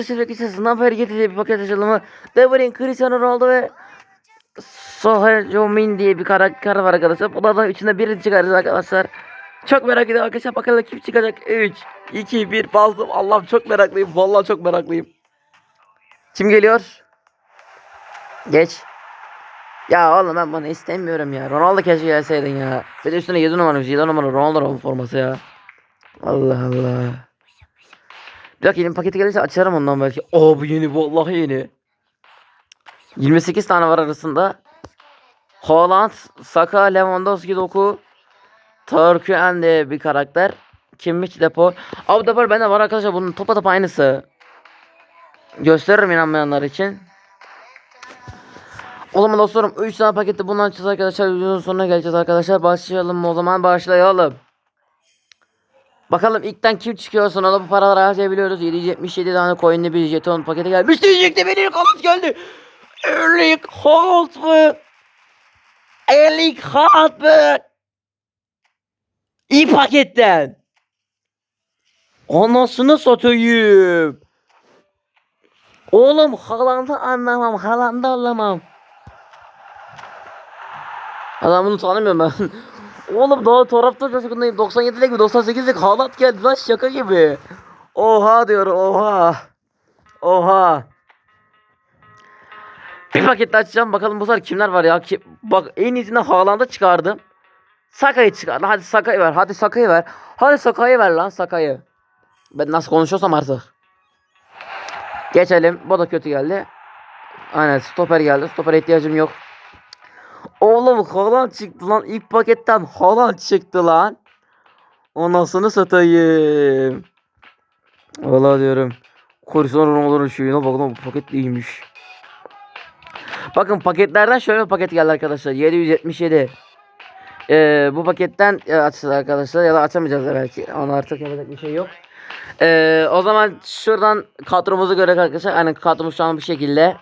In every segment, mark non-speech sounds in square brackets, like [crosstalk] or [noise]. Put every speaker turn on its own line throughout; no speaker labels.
Silva Kisses, Nafer getirdiği bir paket açılımı. Devrin, Cristiano Ronaldo ve Soher Jomin diye bir karakter var arkadaşlar. Bunlardan içinde birini çıkarız arkadaşlar. Çok merak ediyorum arkadaşlar. Bakalım kim çıkacak. 3, 2, 1 bastım. Allah'ım çok meraklıyım. Vallahi çok meraklıyım. Kim geliyor? Geç. Ya oğlum ben bunu istemiyorum ya. Ronaldo keşke gelseydin ya. Bir de üstüne 7 numara 7 numara Ronaldo forması ya. Allah Allah. Bir dakika yeni paketi gelirse açarım ondan belki. Oo bu yeni vallahi yeni. 28 tane var arasında. Haaland, Saka, Lewandowski, Doku, Törküen de bir karakter. Kimmiş depo. Abi depo bende var arkadaşlar bunun topa topa aynısı. Gösteririm inanmayanlar için. O zaman dostlarım 3 tane pakette bundan açacağız arkadaşlar. Videonun sonuna geleceğiz arkadaşlar. Başlayalım o zaman başlayalım. Bakalım ilkten kim çıkıyor sonra da bu paraları harcayabiliyoruz. 777 tane coinli bir jeton paketi gelmiş. Diyecekti benim kanat geldi. Erling Haaland mı? Erling Haaland mı? İyi paketten. Anasını satayım. Oğlum Haaland'ı anlamam. Haaland'ı anlamam. Adam bunu tanımıyorum ben. [laughs] Oğlum daha tarafta çocukundayım. 97'lik mi 98'lik Haaland geldi lan şaka gibi. Oha diyorum oha. Oha. Bir paket açacağım bakalım bu sefer kimler var ya. Ki, bak en iyisini Haaland'ı çıkardım. Sakay'ı çıkar. Hadi Sakay'ı ver. Hadi Sakay'ı ver. Hadi Sakay'ı ver lan Sakay'ı. Ben nasıl konuşuyorsam artık. Geçelim. Bu da kötü geldi. Aynen stoper geldi. Stoper ihtiyacım yok. Oğlum Haaland çıktı lan. İlk paketten Haaland çıktı lan. Anasını satayım. Valla diyorum. Cristiano Ronaldo'nun şeyine bak lan bu paket iyiymiş. Bakın paketlerden şöyle bir paket geldi arkadaşlar. 777. Ee, bu paketten e, açacağız arkadaşlar ya da açamayacağız da belki. Onu artık yapacak bir şey yok. Ee, o zaman şuradan kadromuzu göre arkadaşlar. Yani kadromuz şu an bu şekilde.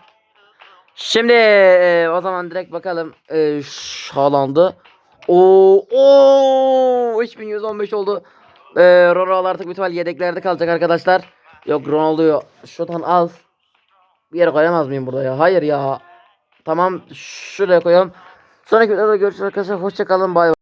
Şimdi e, o zaman direkt bakalım e, Haaland'ı. Oo, oo 3115 oldu. E, Ronaldo artık ihtimal yedeklerde kalacak arkadaşlar. Yok Ronaldo'yu şuradan al. Bir yere koyamaz mıyım burada ya? Hayır ya. Tamam şuraya koyalım. Sonraki videoda görüşürüz arkadaşlar. Hoşçakalın. Bay bay.